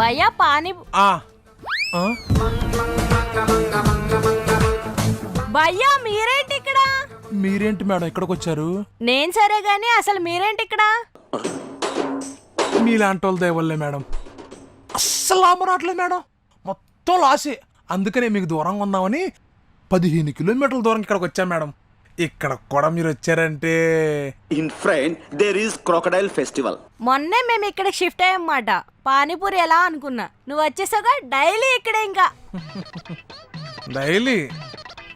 భయ్యా పానీ ఆ, ఆ? భయ్యా మీరేంటి ఇక్కడ మీరేంటి మేడం ఇక్కడికి వచ్చారు నేను సరే గాని అసలు మీరేంటి ఇక్కడ మీలాంటి వాళ్ళ దయవల్లే మేడం. అస్సలు లాభం రావట్లేదు మేడం. మొత్తం లాసే. అందుకనే మీకు దూరంగా ఉందామని పదిహేను కిలోమీటర్ల దూరం ఇక్కడికి వచ్చాను మేడం. ఇక్కడ కూడా మీరు వచ్చారంటే. In front, there is crocodile festival. మొన్నే మేము ఇక్కడ షిఫ్ట్ అయ్యమాట పానీపూరి ఎలా అనుకున్నా. నువ్వు వచ్చేసాగా డైలీ ఇక్కడే ఇంకా. డైలీ?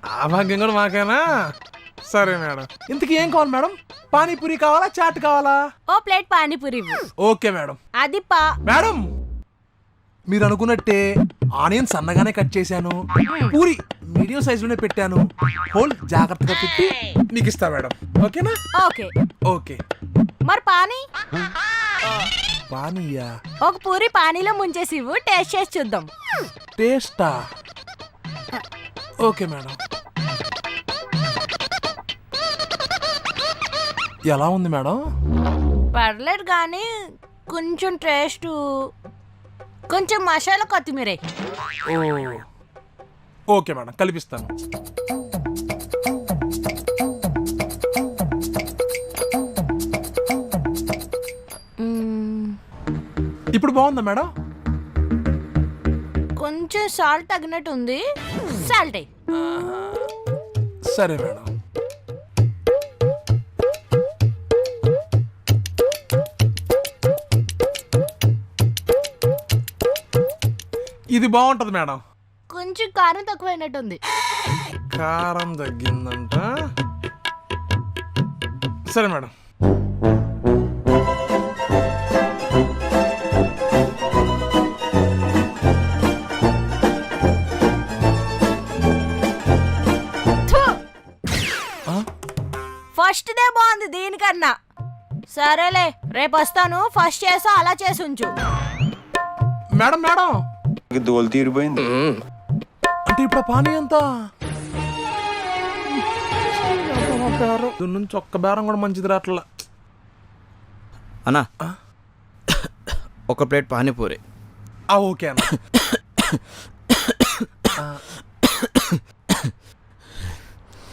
ఆ భాగ్యం కూడా మాకేనా? సరే మేడం. ఇంతకీ ఏం కావాలి మేడం? పానీపూరి కావాలా చాట్ కావాలా? ఓ ప్లేట్ పానీపూరి ఇవ్వు. Okay madam. అది పా. మేడం! మీరు అనుకున్నట్టే ఆనియన్ సన్నగానే కట్ చేశాను. పూరి మీడియం సైజులోనే పెట్టాను. హోల్ జాగ్రత్తగా పెట్టి మీకు ఇస్తా మేడం. ఓకేనా? ఓకే. ఓకే. మరి పానీ? పానీయా? ఒక పూరి పానీలో ముంచేసి ఇవ్వు టేస్ట్ చేసి చూద్దాం. టేస్టా? Okay madam. ఎలా ఉంది మేడం? పర్లేదు కానీ కొంచెం టేస్ట్ కొంచెం మసాలా కొత్తిమీర. ఓకే మేడం కల్పిస్తాను. ఇప్పుడు బాగుందా మేడం? కొంచెం సాల్ట్ తగినట్టు ఉంది సాల్ట్. సరే మేడం. ఇది బాగుంటది మేడం. కొంచెం కారం తక్కువైనట్టుంది. కారం తగ్గిందంట. సరే మేడం. ఆ? ఫస్ట్ దే బాగుంది దీనికన్నా. సరేలే రేపు వస్తాను ఫస్ట్ చేసా అలా చేసి ఉంచు. Madam madam. దోలు తీరిపోయింది. అంటే ఇప్పుడు పానీ అంతా దీని నుంచి ఒక్క బేరం కూడా మంచిది రాట్లా అన్నా ఒక ప్లేట్ పానీపూరి. ఆ ఓకే అన్న.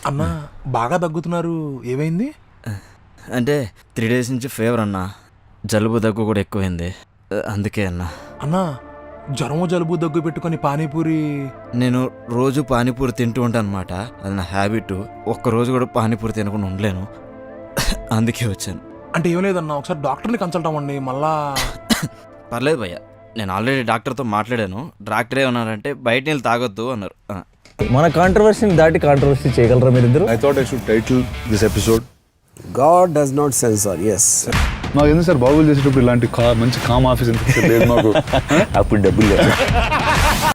అన్నా బాగా దగ్గుతున్నారు ఏమైంది? అంటే త్రీ డేస్ నుంచి ఫీవర్ అన్నా. జలుబు దగ్గు కూడా ఎక్కువైంది. అందుకే అన్నా. అన్నా జ్వరము జలుబు దగ్గు పెట్టుకొని పానీపూరి నేను రోజు పానీపూరి తింటూ ఉంటాను అనమాట అది నా హ్యాబిట్. ఒక్క రోజు కూడా పానీపూరి తినకుండా ఉండలేను. అందుకే వచ్చాను. అంటే ఏం లేదన్నా ఒకసారి డాక్టర్ని కన్సల్ట్ అవ్వండి మళ్ళా పర్లేదు భయ్య. నేను ఆల్రెడీ డాక్టర్తో మాట్లాడాను. డాక్టర్ ఏమన్నారంటే బయట నీళ్ళు తాగొద్దు అన్నారు. మన కాంట్రవర్సీని దాటి కాంట్రవర్సీ చేయగలరా మీరిద్దరు? I thought I should title this episode God does not censor, yes. మాకు ఎందుకు సార్ బాగులు చేసేటప్పుడు ఇలాంటి కా మంచి కామ్ ఆఫీస్ ఎందుకు లేదు మాకు అప్పుడు డబ్బులు లేవు